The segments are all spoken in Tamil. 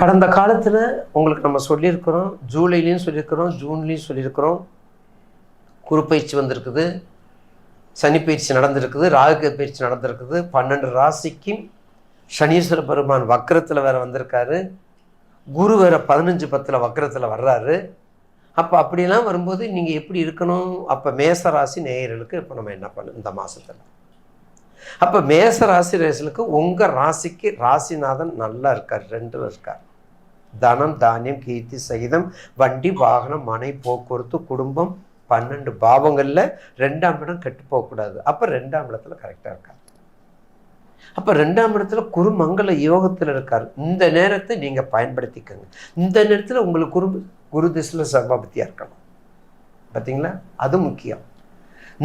கடந்த காலத்தில் உங்களுக்கு நம்ம சொல்லியிருக்கிறோம் ஜூலைலேயும் சொல்லியிருக்கிறோம் ஜூன்லேயும் சொல்லியிருக்கிறோம். குரு பயிற்சி வந்திருக்குது சனி பயிற்சி நடந்திருக்குது ராகு பயிற்சி நடந்திருக்குது. பன்னெண்டு ராசிக்கும் சனீஸ்வர பெருமான் வக்கரத்தில் வேறு வந்திருக்காரு. குரு வேறு பதினஞ்சு பத்தில் வக்கரத்தில் வர்றாரு. அப்போ அப்படிலாம் வரும்போது நீங்கள் எப்படி இருக்கணும்? அப்போ மேச ராசி நேயர்களுக்கு இப்போ நம்ம என்ன பண்ணணும் இந்த மாதத்தில் அப்போ மேச ராசி ரேசலுக்கு உங்கள் ராசிக்கு ராசிநாதன் நல்லா இருக்கார் ரெண்டும் இருக்கார். தனம் தானியம் கீர்த்தி சகிதம் வண்டி வாகனம் மனை போக்குவரத்து குடும்பம் பன்னெண்டு பாவங்களில் ரெண்டாம் இடம் கெட்டு போகக்கூடாது. அப்போ ரெண்டாம் இடத்துல கரெக்டாக இருக்கார். அப்போ ரெண்டாம் இடத்துல குருமங்கல யோகத்தில் இருக்கார். இந்த நேரத்தை நீங்கள் பயன்படுத்திக்கோங்க. இந்த நேரத்தில் உங்களுக்கு குரு குரு திசையில் சபாபதியாக இருக்கணும். பார்த்தீங்களா அது முக்கியம்.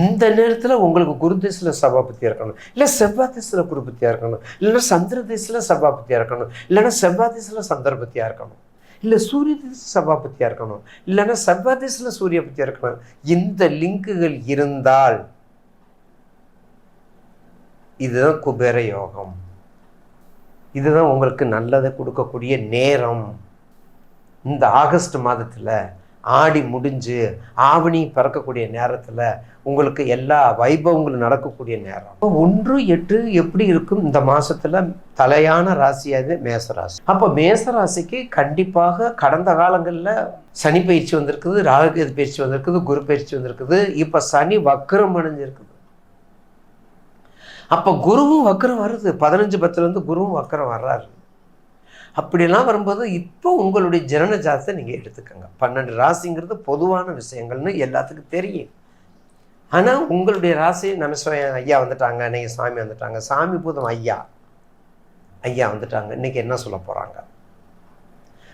இந்த நேரத்தில் உங்களுக்கு குரு திசையில் சபாபத்தியாக இருக்கணும். இல்லை செவ்வாய் திசையில் குருபத்தியாக இருக்கணும். இல்லைன்னா சந்திர திசையில் சபாபத்தியாக இருக்கணும். இல்லைன்னா செவ்வாய் திசையில் சந்தர்ப்பத்தியாக இருக்கணும். இல்லை சூரிய திசை சபாபத்தியாக இருக்கணும். இல்லைன்னா செவ்வாய் திசையில் சூரிய பத்தியாக இருக்கணும். இந்த லிங்குகள் இருந்தால் இதுதான் குபேர யோகம். இதுதான் உங்களுக்கு நல்லதை கொடுக்கக்கூடிய நேரம். இந்த ஆகஸ்ட் மாதத்தில் ஆடி முடிஞ்சு ஆவணி பிறக்கக்கூடிய நேரத்தில் உங்களுக்கு எல்லா வைபவங்களும் நடக்கக்கூடிய நேரம். ஒன்று எட்டு எப்படி இருக்கும்? இந்த மாதத்தில் தலையான ராசியாது மேசராசி அப்போ மேசராசிக்கு கண்டிப்பாக கடந்த காலங்களில் சனி பயிற்சி வந்திருக்குது ராகுகேது பயிற்சி வந்திருக்குது குரு பயிற்சி வந்திருக்குது. இப்போ சனி வக்கரம் அடைஞ்சிருக்குது அப்போ குருவும் வக்கரம் வருது. பதினஞ்சு பத்துலேருந்து குருவும் வக்கரம் வர்றாரு. அப்படிலாம் வரும்போது இப்போ உங்களுடைய ஜனன ஜாதத்தை நீங்கள் எடுத்துக்கோங்க. பன்னெண்டு ராசிங்கிறது பொதுவான விஷயங்கள்னு எல்லாத்துக்கும் தெரியும். ஆனால் உங்களுடைய ராசி நமசிவாயம் ஐயா வந்துட்டாங்க? இன்றைக்கி சாமி வந்துட்டாங்க. சாமி பூதம் ஐயா. ஐயா வந்துட்டாங்க. இன்றைக்கி என்ன சொல்ல போகிறாங்க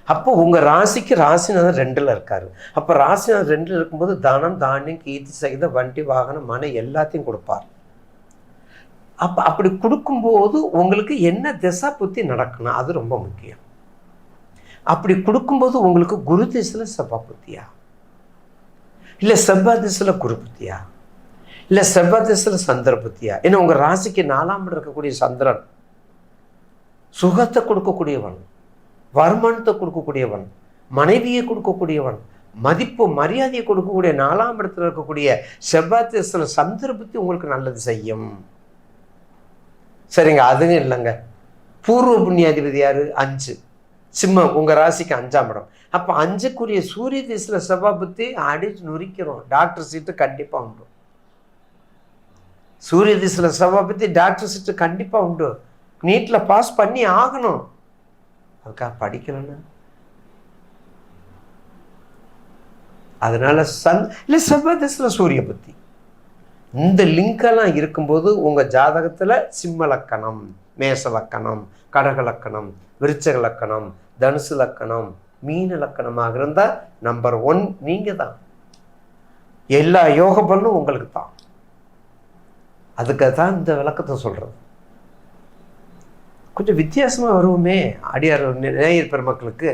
அப்போ உங்கள் ராசிக்கு ராசிநாதன் ரெண்டில் இருக்கார். அப்போ ராசிநாதன் ரெண்டில் இருக்கும்போது தானம் தானியம் கீர்த்தி சகித வண்டி வாகனம் மனை எல்லாத்தையும் கொடுப்பார். அப்போ அப்படி கொடுக்கும்போது உங்களுக்கு என்ன திசா புத்தி நடக்கணும் அது ரொம்ப முக்கியம். அப்படி கொடுக்கும்போது உங்களுக்கு குரு திசையில் செவ்வாய் புத்தியா? இல்லை செவ்வாய் திசையில் குரு புத்தியா? இல்லை செவ்வாய் திசையில் சந்திர புத்தியா? ஏன்னா உங்கள் ராசிக்கு நாலாம் இருக்கக்கூடிய சந்திரன் சுகத்தை கொடுக்கக்கூடியவன் வருமானத்தை கொடுக்கக்கூடியவன் மனைவியை கொடுக்கக்கூடியவன் மதிப்பு மரியாதையை கொடுக்கக்கூடிய நாலாம் இடத்துல இருக்கக்கூடிய செவ்வாய் திசையில் சந்திர புத்தி உங்களுக்கு நல்லது செய்யும். சரிங்க அதுவும் இல்லைங்க. பூர்வ புண்ணியாதிபதி யார்? அஞ்சு. சிம்மம் உங்கள் ராசிக்கு அஞ்சாம் இடம். அப்போ அஞ்சுக்குரிய சூரிய திசையில் செவ்வாய் புத்தி அடிச்சு நொறுக்கிறோம் டாக்டர் சீட்டு கண்டிப்பாக உண்டு. சூரிய திசையில் செவ்வாய் பற்றி டாக்டர் சீட்டு கண்டிப்பாக உண்டு. நீட்டில் பாஸ் பண்ணி ஆகணும். அதுக்காக படிக்கலன்னு அதனால சன் இல்லை செவ்வாய் திசையில் சூரிய பத்தி. இந்த லிங்கெல்லாம் இருக்கும்போது உங்கள் ஜாதகத்தில் சிம்ம லக்கணம் மேச லக்கணம் கடக லக்கணம் விருச்சக லக்கணம் தனுசு லக்கணம் மீன லக்கணமாக இருந்தால் நம்பர் ஒன் நீங்கள் தான். எல்லா யோக பலனும் உங்களுக்கு தான். அதுக்கு தான் இந்த விளக்கத்தை சொல்கிறது கொஞ்சம் வித்தியாசமாக வருவோமே அடியார் நேயர் பெருமக்களுக்கு.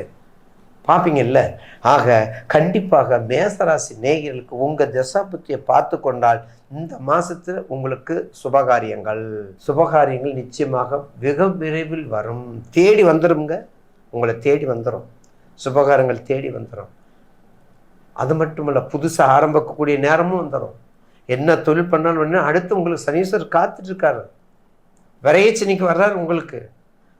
பார்ப்பீங்கல்ல ஆக கண்டிப்பாக மேசராசி நேயர்களுக்கு உங்கள் தசாபுத்தியை பார்த்து கொண்டால் இந்த மாதத்தில் உங்களுக்கு சுபகாரியங்கள். சுபகாரியங்கள் நிச்சயமாக வெகு விரைவில் வரும். தேடி வந்துடும்ங்க உங்களை தேடி வந்துடும் சுபகாரங்கள் தேடி வந்துடும் அது மட்டுமல்ல புதுசாக ஆரம்பிக்கக்கூடிய நேரமும் வந்துடும் என்ன தொழில் பண்ணாலும் அடுத்து உங்களுக்கு சனீஸ்வரர் காத்துட்டு இருக்காரு விரையச்சனிக்கு வர்றார் உங்களுக்கு.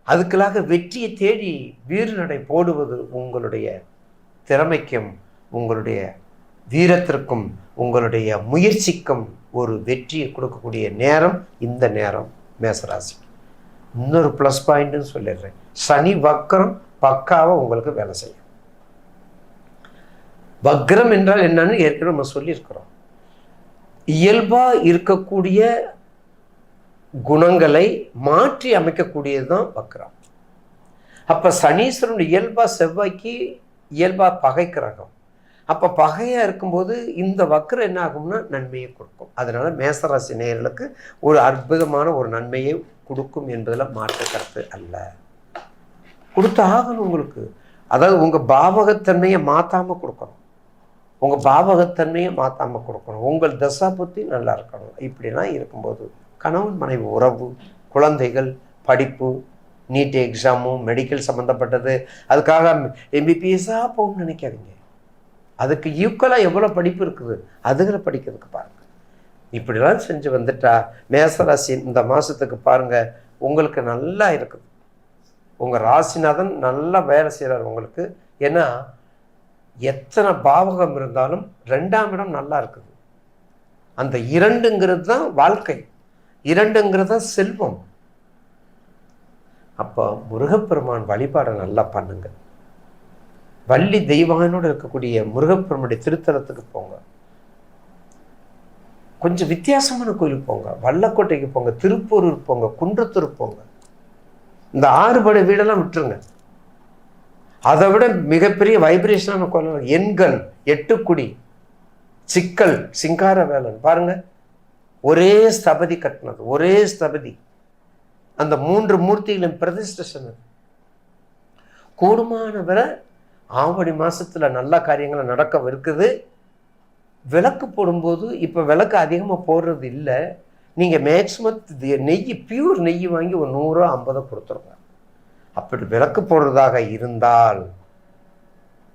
அதுக்களாக வெற்றியை தேடி வீறு நடை போடுவது உங்களுடைய திறமைக்கும் உங்களுடைய வீரத்திற்கும் உங்களுடைய முயற்சிக்கும் ஒரு வெற்றியை கொடுக்கக்கூடிய நேரம் இந்த நேரம் மேசராசி. இன்னொரு ப்ளஸ் பாயிண்ட்னு சொல்லிடுறேன். சனி வக்கரம் பக்காவாக உங்களுக்கு வேலை செய்யும். வக்ரம் என்றால் என்னன்னு ஏற்கனவே நம்ம சொல்லியிருக்கிறோம். இயல்பாக இருக்கக்கூடிய குணங்களை மாற்றி அமைக்கக்கூடியது தான் வக்ரம். அப்போ சனீஸ்வரன் இயல்பாக செவ்வாய்க்கு இயல்பாக பகை அப்போ பகையாக இருக்கும்போது இந்த வக்ரம் என்ன ஆகும்னா நன்மையை கொடுக்கும். அதனால் மேசராசி நேயர்களுக்கு ஒரு அற்புதமான ஒரு நன்மையை கொடுக்கும் என்பதில் மாற்று கருத்து அல்ல. கொடுத்து ஆகணும் உங்களுக்கு. அதாவது உங்கள் பாவகத்தன்மையை மாற்றாமல் கொடுக்கணும். உங்கள் பாவகத்தன்மையை மாற்றாமல் கொடுக்கணும். உங்கள் தசா புத்தி நல்லா இருக்கணும். இப்படிலாம் இருக்கும்போது கணவன் மனைவி உறவு குழந்தைகள் படிப்பு நீட் எக்ஸாமும் மெடிக்கல் சம்மந்தப்பட்டது அதுக்காக எம்பிபிஎஸ்ஸாக போகணும்னு நினைக்காதீங்க. அதுக்கு ஈக்குவலாக எவ்வளோ படிப்பு இருக்குது? அதுகளை படிக்கிறதுக்கு பாருங்கள் இப்படிலாம் செஞ்சு வந்துட்டா மேசராசி இந்த மாதத்துக்கு பாருங்கள் உங்களுக்கு நல்லா இருக்குது. உங்கள் ராசிநாதன் நல்லா வேலை செய்கிறார் உங்களுக்கு. ஏன்னா எத்தனை பாவகம் இருந்தாலும் ரெண்டாம் இடம் நல்லா இருக்குது. அந்த இரண்டுங்கிறது தான் வாழ்க்கை. இரண்டுங்கிறது தான் செல்வம். அப்போ முருகப்பெருமான் வழிபாடை நல்லா பண்ணுங்கள் வள்ளி தெய்வானோடு இருக்கக்கூடிய முருகப்பெருமானுடைய திருத்தலத்துக்கு போங்க. கொஞ்சம் வித்தியாசமான கோயிலுக்கு போங்க. வல்லக்கோட்டைக்கு போங்க. திருப்பூரூர் போங்க. குன்றத்தூர் போங்க. இந்த ஆறுபடை வீடெல்லாம் விட்டுருங்க. அதை விட மிகப்பெரிய வைப்ரேஷனான கோயில் எண்கள் எட்டுக்குடி சிக்கல் சிங்கார வேலன். பாருங்க. ஒரே ஸ்தபதி கட்டினது. ஒரே ஸ்தபதி. அந்த மூன்று மூர்த்திகளின் பிரதிஷ்டை கூடுமான வரை ஆவணி மாதத்தில் நல்ல காரியங்கள் நடக்க இருக்குது. விளக்கு போடும்போது இப்போ விளக்கு அதிகமாக போடுறது இல்லை. நீங்கள் மேக்ஸிமம் நெய் பியூர் நெய் வாங்கி ஒரு நூறு ஐம்பதோ கொடுத்துருங்க. அப்படி விளக்கு போடுறதாக இருந்தால்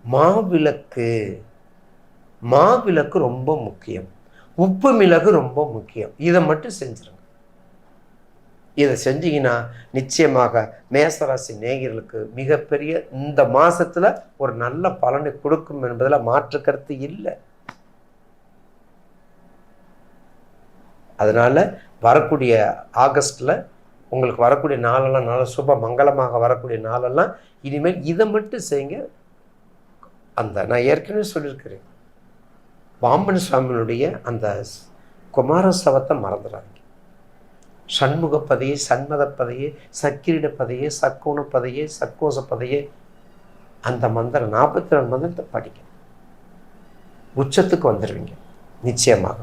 மாவிளக்கு மாவிளக்கு ரொம்ப முக்கியம். உப்பு மிளகு ரொம்ப முக்கியம். இதை மட்டும் செஞ்சுருங்க. இதை செஞ்சீங்கன்னா நிச்சயமாக மேசராசி நேயர்களுக்கு மிகப்பெரிய இந்த மாதத்தில் ஒரு நல்ல பலனை கொடுக்கும் என்பதில் மாற்று கருத்து இல்லை. அதனால் வரக்கூடிய ஆகஸ்டில் உங்களுக்கு வரக்கூடிய நாளெல்லாம் நல்ல சுப மங்களமாக வரக்கூடிய நாளெல்லாம் இனிமேல் இதை மட்டும் செய்யுங்க. அந்த நான் ஏற்கனவே சொல்லியிருக்கிறேன். பாம்பன் சுவாமியினுடைய அந்த குமாரசவத்தை மறந்துடாதீங்க. சண்முகப்பதையே சண்மதப்பதையே சக்கிரிடப்பதையே சக்கோணப்பதையே சக்கோசப்பதையே அந்த மந்திரம் நாற்பத்தி ரெண்டு மந்திரத்தை படிக்கணும் உச்சத்துக்கு வந்துடுவீங்க நிச்சயமாக.